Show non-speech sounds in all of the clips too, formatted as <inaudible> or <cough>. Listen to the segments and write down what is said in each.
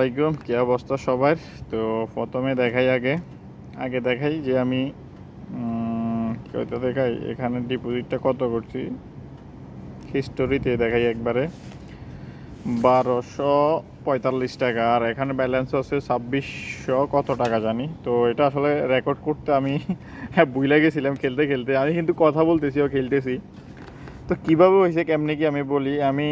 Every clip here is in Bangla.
আসসালামাইকুম কী অবস্থা সবার? তো প্রথমে দেখাই আগে। আগে দেখাই যে আমি দেখাই? এখানে ডিপোজিটটা কত করছি? হিস্টোরিতে দেখাই একবারে। বারোশো পঁয়তাল্লিশ টাকা। আর এখানে ব্যালেন্স আছে ছাব্বিশশো কত টাকা জানি। তো এটা আসলে রেকর্ড করতে আমি হ্যাঁ বুইলা গেছিলাম খেলতে খেলতে। আমি কিন্তু কথা বলতেছি ও খেলতেছি। তো কীভাবে হয়েছে, কেমনি কি আমি বলি? আমি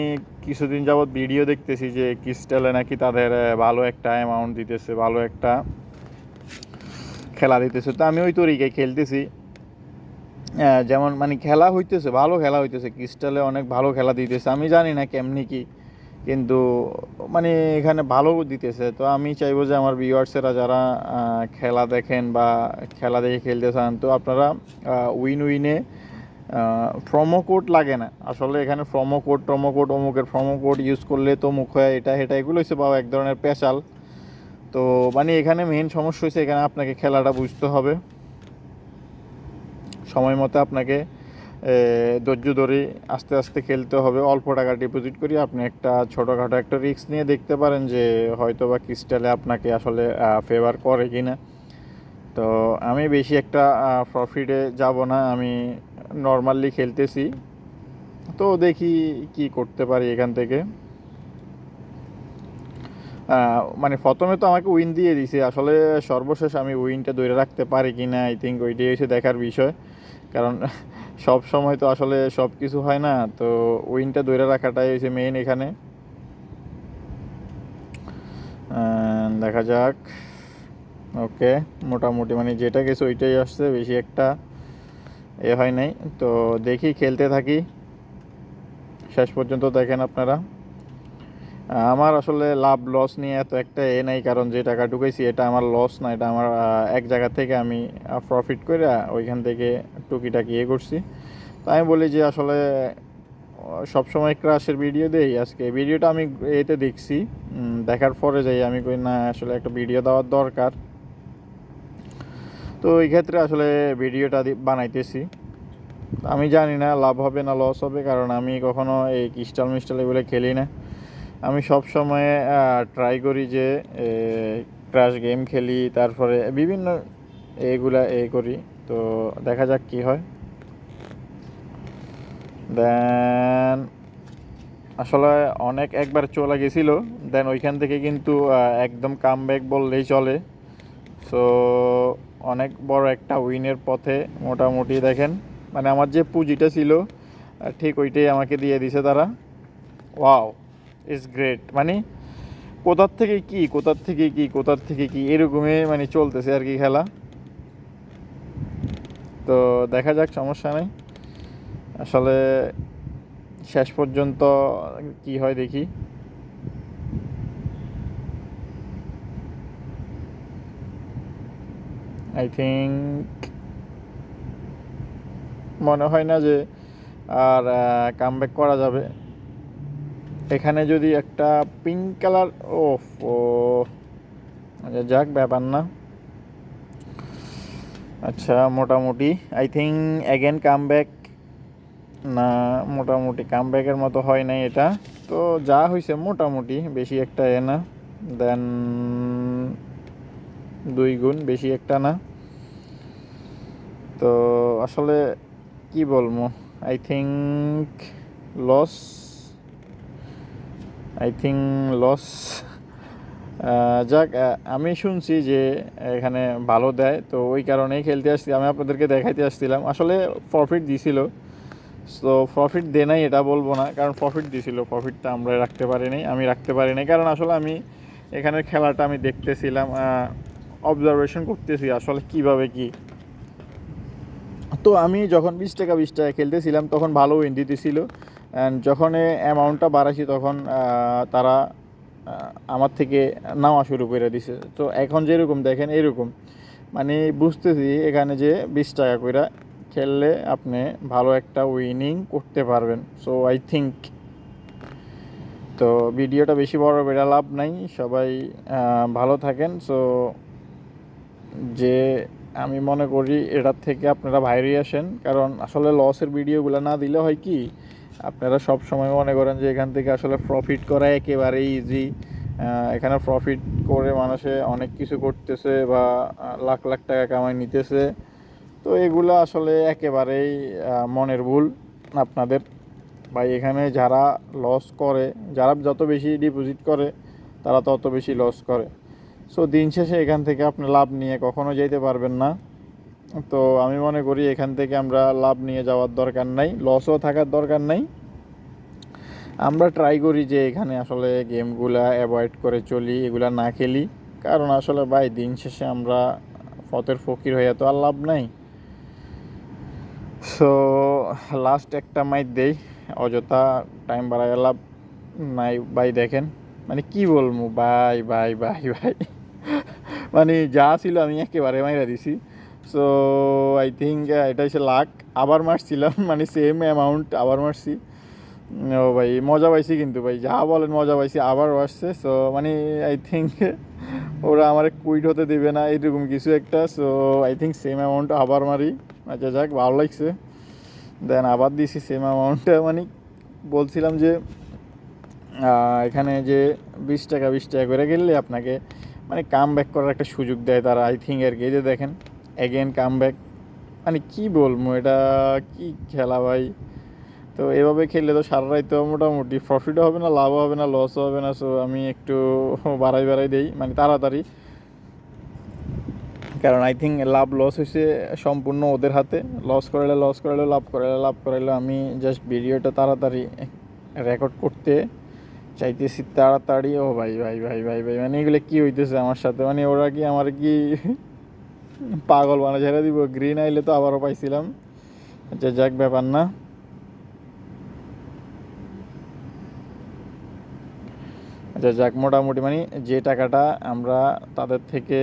কিছুদিন যাবৎ ভিডিও দেখতেছি যে ক্রিস্টালে নাকি তাদের ভালো একটা অ্যামাউন্ট দিতেছে, ভালো একটা খেলা দিতেছে। তো আমি ওই তরিকায় খেলতেছি। যেমন মানে খেলা হইতেছে, ভালো খেলা হইতেছে। ক্রিস্টালে অনেক ভালো খেলা দিতেছে। আমি জানি না কেমনি কি, কিন্তু মানে এখানে ভালো দিতেছে। তো আমি চাইব যে আমার ভিউয়ার্সেরা যারা খেলা দেখেন বা খেলা দেখে খেলতে চান, তো আপনারা উইন উইনে প্রোমো কোড লাগে না। আসলে এখানে প্রোমো কোড প্রোমো কোড অমুকের প্রোমো কোড ইউজ করলে তো মুখ হয় এটা এটা এগুলো হচ্ছে বাবা এক ধরনের পেশাল তো মানে এখানে মেন সমস্যা হচ্ছে এখানে আপনাকে খেলাটা বুঝতে হবে। সময় মতো আপনাকে ধৈর্য ধরে আস্তে আস্তে খেলতে হবে। অল্প টাকা ডিপোজিট করি আপনি একটা ছোটোখাটো একটা রিস্ক নিয়ে দেখতে পারেন যে হয়তো বা ক্রিস্টালে আপনাকে আসলে ফেভার করে কি না তো আমি বেশি একটা প্রফিটে যাব না। আমি নর্মালি খেলতেছি। তো দেখি কি করতে পারি এখান থেকে। মানে প্রথমে তো আমাকে উইন দিয়ে দিছে। আসলে সর্বশেষ আমি উইনটা ধরে রাখতে পারি কি না আই থিঙ্ক ওইটাই হচ্ছে দেখার বিষয়। কারণ <laughs> সব সময় তো আসলে সব কিছু হয় না। তো উইনটা ধরে রাখাটাই হচ্ছে মেইন এখানে। দেখা যাক। ওকে, মোটামুটি। মানে যেটা গেছে ওইটাই আসছে, বেশি একটা এ হয় নাই। তো দেখি, খেলতে থাকি। শেষ পর্যন্ত দেখেন আপনারা। আমার আসলে লাভ, লস নিয়ে এত একটা এ নাই, কারণ যে টাকা ঢুকেছি এটা আমার লস না, এটা আমার এক জায়গা থেকে আমি প্রফিট করে ওইখান থেকে টুকিটাকি ইয়ে করছি। তো আমি বলি যে আসলে সবসময় ক্রাশের ভিডিও দেই। আজকে ভিডিওটা আমি এতে দেখছি। দেখার পরে যাই, আমি কই না, আসলে একটা ভিডিও দেওয়ার দরকার। তো এই ক্ষেত্রে আসলে ভিডিওটা বানাইতেছি। আমি জানি না, লাভ হবে না লস হবে, কারণ আমি কখনো এই ক্রিস্টাল মিস্টাল এগুলো খেলি না। আমি সব সময় ট্রাই করি যে ক্রাশ গেম খেলি, তারপরে বিভিন্ন এগুলা এ করি। তো দেখা যাক কি হয়। দেন আসলে অনেক একবার চলে গেছিল দেন ওইখান থেকে কিন্তু একদম কাম ব্যাক বললেই চলে। সো অনেক বড় একটা উইনের পথে মোটামুটি দেখেন। মানে আমার যে পুঁজিটা ছিল ঠিক ওইটাই আমাকে দিয়ে দিছে তারা। ওয়াও ইটস গ্রেট মানে কোথার থেকে কি, কোথার থেকে কি, কোথার থেকে কি, এরকমই মানে চলতেছে আর কি খেলা। তো দেখা যাক, সমস্যা নেই। আসলে শেষ পর্যন্ত কি হয় দেখি। আই থিঙ্ক মনে হয় না যে আর কামব্যাক করা যাবে। এখানে যদি একটা পিঙ্ক কালার ও ও আচ্ছা যাক, ব্যাপার না। আচ্ছা মোটামুটি আই থিঙ্ক অ্যাগেন কামব্যাক না, মোটামুটি কামব্যাকের মতো হয় নাই এটা। তো যা হয়েছে মোটামুটি, বেশি একটা এ না। দেন দুই গুণ বেশি একটা না। তো আসলে কি বলব? I think loss I think loss যাক আমি শুনছি যে এখানে ভালো দেয়। তো ওই কারণেই খেলতে আসছি। আমি আপনাদেরকে দেখাইতে আসছিলাম। আসলে প্রফিট দিছিল। তো প্রফিট দে নাই, এটা বলব না। কারণ প্রফিট দিছিল। প্রফিটটা আমরা রাখতে পারিনি, আমি রাখতে পারিনি। কারণ আসলে আমি এখানের খেলাটা আমি দেখতেছিলাম অবজারভেশন করতেছি, আসলে কীভাবে কি। তো আমি যখন বিশ টাকা বিশ টাকা খেলতেছিলাম, তখন ভালো উইন দিতেছিল অ্যান্ড যখন অ্যামাউন্টটা বাড়াইছি, তখন তারা আমার থেকে নেওয়া শুরু করে দিছে। তো এখন যেরকম, দেখেন এরকম। মানে বুঝতেছি এখানে যে বিশ টাকা করে খেললে আপনি ভালো একটা উইনিং করতে পারবেন। সো আই থিঙ্ক তো ভিডিওটা বেশি বড় বেড়া লাভ নাই। সবাই ভালো থাকেন। সো যে আমি মনে করি এটার থেকে আপনারা বাইরে আসেন। কারণ আসলে লসের ভিডিওগুলো না দিলে হয় কি, আপনারা সব সময় মনে করেন যে এখান থেকে আসলে প্রফিট করা একেবারে ইজি এখানে প্রফিট করে মানুষে অনেক কিছু করতেছে বা লাখ লাখ টাকা কামাই নিতেছে। তো এগুলো আসলে একেবারেই মনের ভুল আপনাদের। বা এখানে যারা লস করে, যারা যত বেশি ডিপোজিট করে, তারা তত বেশি লস করে। সো দিন শেষে এখান থেকে আপনি লাভ নিয়ে কখনো যেতে পারবেন না। তো, আমি মনে করি এখান থেকে আমরা লাভ নিয়ে যাওয়ার দরকার নাই লসও থাকার দরকার নাই। আমরা ট্রাই করি যে এখানে আসলে গেমগুলা অ্যাভয়েড করে চলি, এগুলা না খেলি। কারণ আসলে ভাই, দিন শেষে আমরা পথের ফকির হয়ে তো আর লাভ নাই। সো লাস্ট একটা মাইট দেই, অযথা টাইম বাড়ায় লাভ নাই। ভাই, দেখেন মানে কি বলব? ভাই ভাই ভাই ভাই। মানে যা ছিল আমি একেবারে মাইরা দিছি। সো আই থিঙ্ক এটা হচ্ছে লাখ আবার মারছিলাম <laughs> মানে সেম অ্যামাউন্ট আবার মারছি। ও ভাই, মজা পাইছি কিন্তু ভাই, যা বলেন মজা পাইছি, আবারও আসছে। সো মানে আই থিঙ্ক <laughs> ওরা আমার কুইট হতে দেবে না এরকম কিছু একটা। So I think same amount আবার মারি। আচ্ছা যাক, ভালো লাগছে। দেন আবার দিছি সেম অ্যামাউন্টটা মানে বলছিলাম যে এখানে যে বিশ টাকা বিশ টাকা করে গেলে আপনাকে মানে কাম ব্যাক করার একটা সুযোগ দেয় তারা আই থিঙ্ক আর যে দেখেন অ্যাগেন কাম ব্যাক মানে কি বলব, এটা কি খেলা ভাই? তো এভাবে খেললে তো সারা রাত তো মোটামুটি প্রফিটও হবে না, লাভও হবে না লসও হবে না সো আমি একটু <laughs> বাড়াই বাড়াই দেই মানে তাড়াতাড়ি। কারণ আই থিঙ্ক লাভ লস হয়েছে সম্পূর্ণ ওদের হাতে। লস করাইলে লস করাইলে লাভ করাইলে লাভ, করাইলে আমি জাস্ট ভিডিওটা তাড়াতাড়ি রেকর্ড করতে চাইতেছি তাড়াতাড়ি ও ভাই ভাই ভাই ভাই ভাই মানে এগুলো কি হইতেছে আমার সাথে? মানে ওরা কি আমার কি পাগল বানা ছেড়ে দিব গ্রিন আইলে তো আবারও পাইছিলাম। আচ্ছা যাক ব্যাপার না। আচ্ছা যাক মোটামুটি মানে যে টাকাটা আমরা তাদের থেকে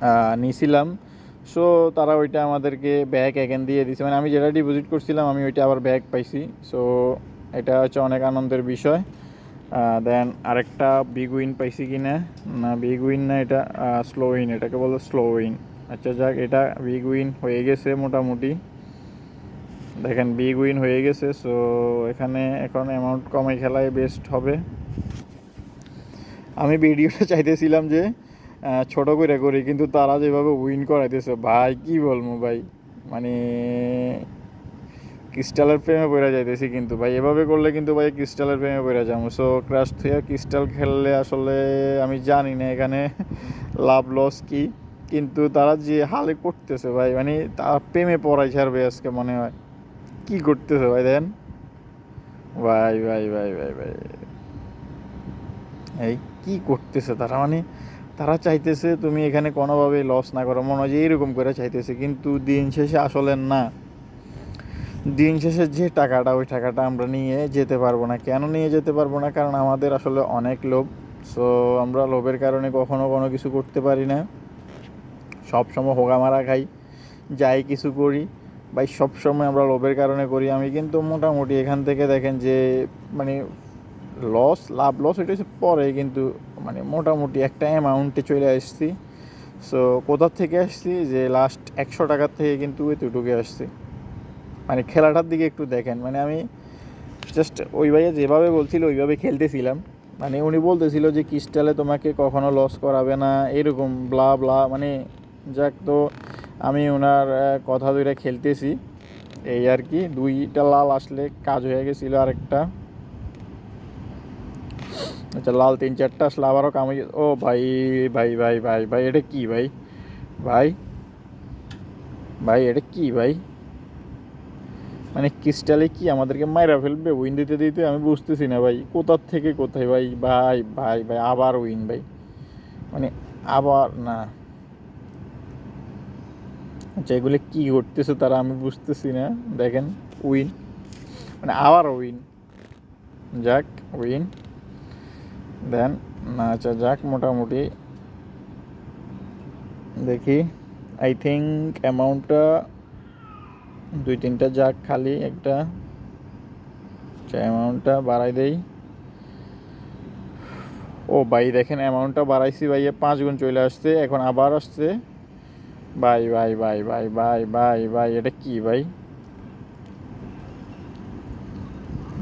আহ, নিছিলাম সো তারা ওইটা আমাদেরকে ব্যাগ এখান দিয়ে দিছে। মানে আমি যেটা ডিপোজিট করছিলাম, আমি ওইটা আবার ব্যাগ পাইছি। সো এটা হচ্ছে অনেক আনন্দের বিষয়। দেন আরেকটা বিগ উইন পাইছি কি না না বিগ উইন না, এটা স্লো উইন এটাকে বলে স্লো উইন আচ্ছা যাক, এটা বিগ উইন হয়ে গেছে মোটামুটি। দেখেন বিগ উইন হয়ে গেছে। সো এখানে এখন অ্যামাউন্ট কমে খেলায় বেস্ট হবে। আমি ভিডিওটা চাইতেছিলাম যে ছোট করে করি, কিন্তু তারা যেভাবে উইন করাইতেছে, ভাই, কি বলব ভাই? মানে ক্রিস্টালের প্রেমে পড়ে যাইতেছি কিন্তু ভাই, এভাবে করলে কিন্তু ভাই ক্রিস্টালের প্রেমে পড়ে যাব। সো ক্রাশ থেকে ক্রিস্টাল খেললে আসলে আমি জানি না এখানে লাভ লস কি, কিন্তু তারা যে হালে করতেছে ভাই মানে তার প্রেমে পড়াই ছাড়বে আজকে মনে হয়। কি করতেছে ভাই দেন? ভাই ভাই ভাই ভাই ভাই, এই কি করতেছে তারা? মানে তারা চাইতেছে তুমি এখানে কোনোভাবেই লস না করো। মনে হয় যে এরকম করে চাইতেছে, কিন্তু দিন শেষে আসলে না। দিন শেষে যে টাকাটা, ওই টাকাটা আমরা নিয়ে যেতে পারব না। কেন নিয়ে যেতে পারব না? কারণ আমাদের আসলে অনেক লোভ। সো আমরা লোভের কারণে কখনো কোনো কিছু করতে পারি না। সব সময় হোগা মারা খাই। যাই কিছু করি। ভাই সব সময় আমরা লোভের কারণে করি আমি। কিন্তু মোটামুটি এখান থেকে দেখেন যে মানে লস লাভ লস এটা হচ্ছে পরে কিন্তু মানে মোটামুটি একটা অ্যামাউন্টে চলে আসছি। সো কোথার থেকে আসছি? যে লাস্ট একশো টাকার থেকে কিন্তু এতটুকু আসছি। মানে খেলাটার দিকে একটু দেখেন। মানে আমি জাস্ট ওই ভাইয়া যেভাবে বলছিল, ওইভাবে খেলতেছিলাম। মানে উনি বলতেছিল যে, ক্রিস্টালে তোমাকে কখনো লস করাবে না। এরকম ব্লা ব্লা মানে যাক তো, আমি ওনার কথা ধরে খেলতেছি। এই আর কি, দুইটা লাল আসলে কাজ হয়ে গেছিল আরেকটা। আচ্ছা লাল তিন চারটা আসলে আবারও কামাই ও ভাই ভাই ভাই ভাই ভাই, এটা কি ভাই? ভাই ভাই, এটা কি ভাই? মানে ক্রিস্টালে কি আমাদেরকে মাইরা ফেলবে? উইন দিতে দিতে আমি বুঝতেছি না ভাই। কোথার থেকে কোথায় ভাই? ভাই ভাই ভাই, আবার উইন ভাই। মানে আবার না। আচ্ছা এগুলো কি করতেছে তারা আমি বুঝতেছি না। দেখেন উইন মানে আবার উইন যাক উইন দেন না আচ্ছা যাক, মোটামুটি। দেখি আই থিঙ্ক অ্যামাউন্টটা দুই তিনটা যাক খালি একটা। আচ্ছা অ্যামাউন্টটা বাড়াই দেই। ও ভাই, দেখেন অ্যামাউন্টটা বাড়াইছি ভাইয়া, পাঁচ গুণ চলে আসছে, এখন আবার আসছে। ভাই ভাই ভাই ভাই ভাই ভাই ভাই, এটা কি ভাই?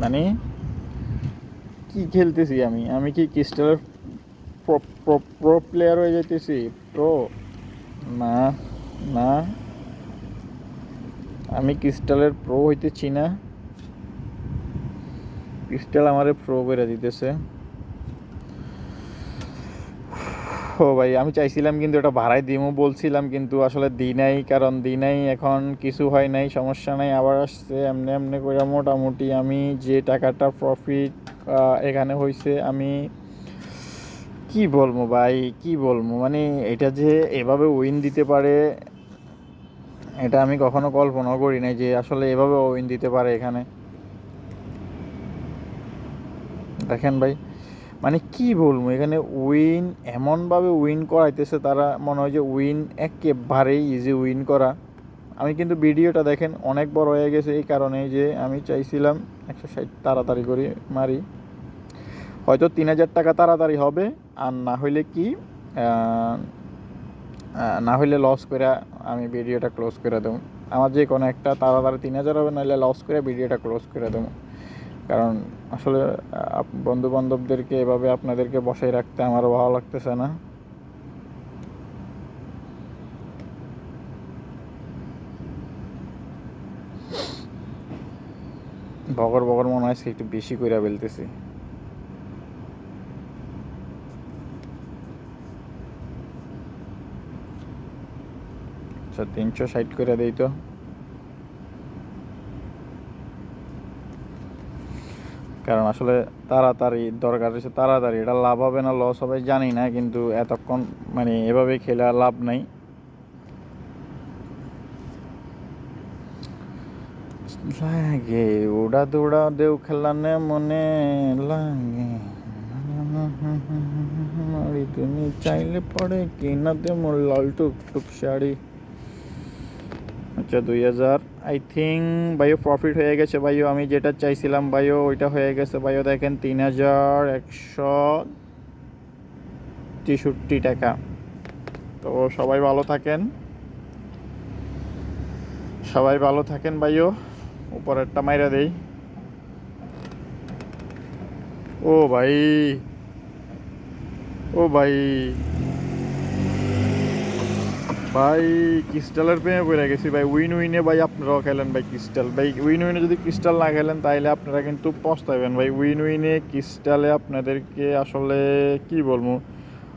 মানে কি খেলতেছি আমি? আমি কি ক্রিস্টালের প্রো প্লেয়ার হয়ে যেতেছি প্রো না না। আমি ক্রিস্টালের প্রো হইতেছি না। ক্রিস্টাল আমারে প্রো করে দিতেছে। ও ভাই, আমি চাইছিলাম কিন্তু এটা ভাড়ায় দিমু। বলছিলাম কিন্তু আসলে দিই নাই, কারণ দিই নাই, এখন কিছু হয় নাই, সমস্যা নাই, আবার আসছে, এমনি এমনি করে মোটামুটি আমি যে টাকাটা প্রফিট এখানে হয়েছে আমি কি বলব ভাই, কি বলব? মানে এটা যে এভাবে উইন দিতে পারে, এটা আমি কখনো কল্পনাও করি নাই যে আসলে এভাবে উইন দিতে পারে এখানে। দেখেন ভাই মানে কি বলব, এখানে উইন এমনভাবে উইন করাইতেছে তারা, মনে হয় যে উইন একেবারেই ইজি উইন করা। আমি কিন্তু ভিডিওটা দেখেন, অনেক বড় হয়ে গেছে এই কারণে যে আমি চাইছিলাম একশো ষাট তাড়াতাড়ি করে মারি। হয়তো তিন হাজার টাকা তাড়াতাড়ি হবে, আর না হইলে কি না হইলে লস করে আমি ভিডিওটা ক্লোজ করে দেবো। আমার যে কোনো একটা তাড়াতাড়ি তিন হাজার হবে, নাহলে লস করে ভিডিওটা ক্লোজ করে দেবো। কারণ আসলে বন্ধু বান্ধবদেরকে এভাবে আপনাদেরকে বসাই রাখতে আমারও ভালো লাগতেছে না। বগর বগর মনে হয় একটু বেশি করে ফেলতেছি। আচ্ছা তিনশো ষাট করে দিই তো। কারণ আসলে তাড়াতাড়ি দরকার হচ্ছে তাড়াতাড়ি। এটা লাভ হবে না লস হবে, জানি না, কিন্তু এতক্ষণ মানে এভাবে খেলে লাভ নাই। লাগে, উড়া দৌড়া দেও খেলানে মনে লাগে। তুমি চাইলে পড়ে কিনা দে মোর লাল টুক টুক শাড়ি। আচ্ছা দুই হাজার। আই থিঙ্ক ভাইও প্রফিট হয়ে গেছে ভাইও আমি যেটা চাইছিলাম ভাইও ওইটা হয়ে গেছে। ভাইও দেখেন, তিন হাজার একশো তেষট্টি টাকা। তো সবাই ভালো থাকেন। সবাই ভালো থাকেন ভাইও উপরেরটা মাইরা দেই। ও ভাই। ও ভাই। ভাই, ক্রিস্টালের প্রেমে পড়ে গেছি ভাই। উইন উইনে ভাই আপনারাও খেলেন ভাই ক্রিস্টাল। ভাই উইন উইনে যদি ক্রিস্টাল না খেলেন তাহলে আপনারা কিন্তু পস্তাবেন ভাই। উইন উইনে ক্রিস্টালে আপনাদেরকে আসলে কি বলব?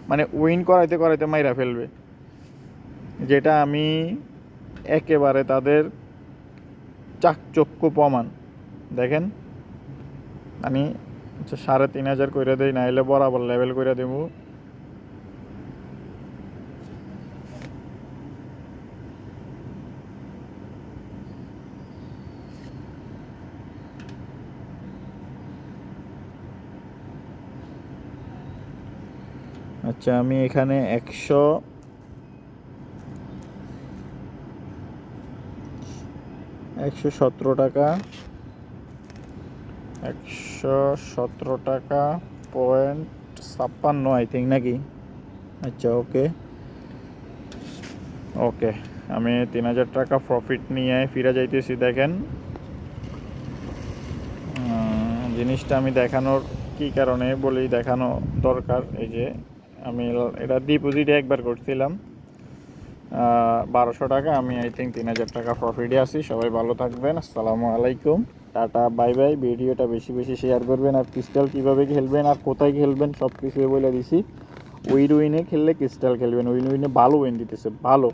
মানে উইন করাইতে করাইতে মাইরা ফেলবে। যেটা আমি একেবারে তাদের চাকচক্য প্রমাণ। দেখেন, আমি সাড়ে তিন হাজার করে দেই, নাইলে বরাবর লেভেল করে দেবো। আচ্ছা আমি এখানে একশো একশো সতেরো টাকা, একশো সতেরো টাকা পয়েন্ট ছাপ্পান্ন আই থিঙ্ক নাকি? আচ্ছা ওকে ওকে আমি তিন হাজার টাকা প্রফিট নিয়ে ফিরে যাইতেছি, দেখেন। জিনিসটা আমি দেখানোর কি কারণে বলি, দেখানো দরকার, এই যে আমি এটা ডিপোজিটে একবার করছিলাম। বারোশো টাকা, আমি আই থিঙ্ক তিন হাজার টাকা প্রফিটে আছি। সবাই ভালো থাকবেন, আসসালামু আলাইকুম। টাটা বাই বাই ভিডিওটা বেশি বেশি শেয়ার করবেন আর ক্রিস্টাল কীভাবে খেলবেন আর কোথায় খেলবেন সব কিছু বলে দিছি। উইন উইনে খেললে ক্রিস্টাল খেলবেন উইন উইনে ভালো উইন দিতেছে, ভালো।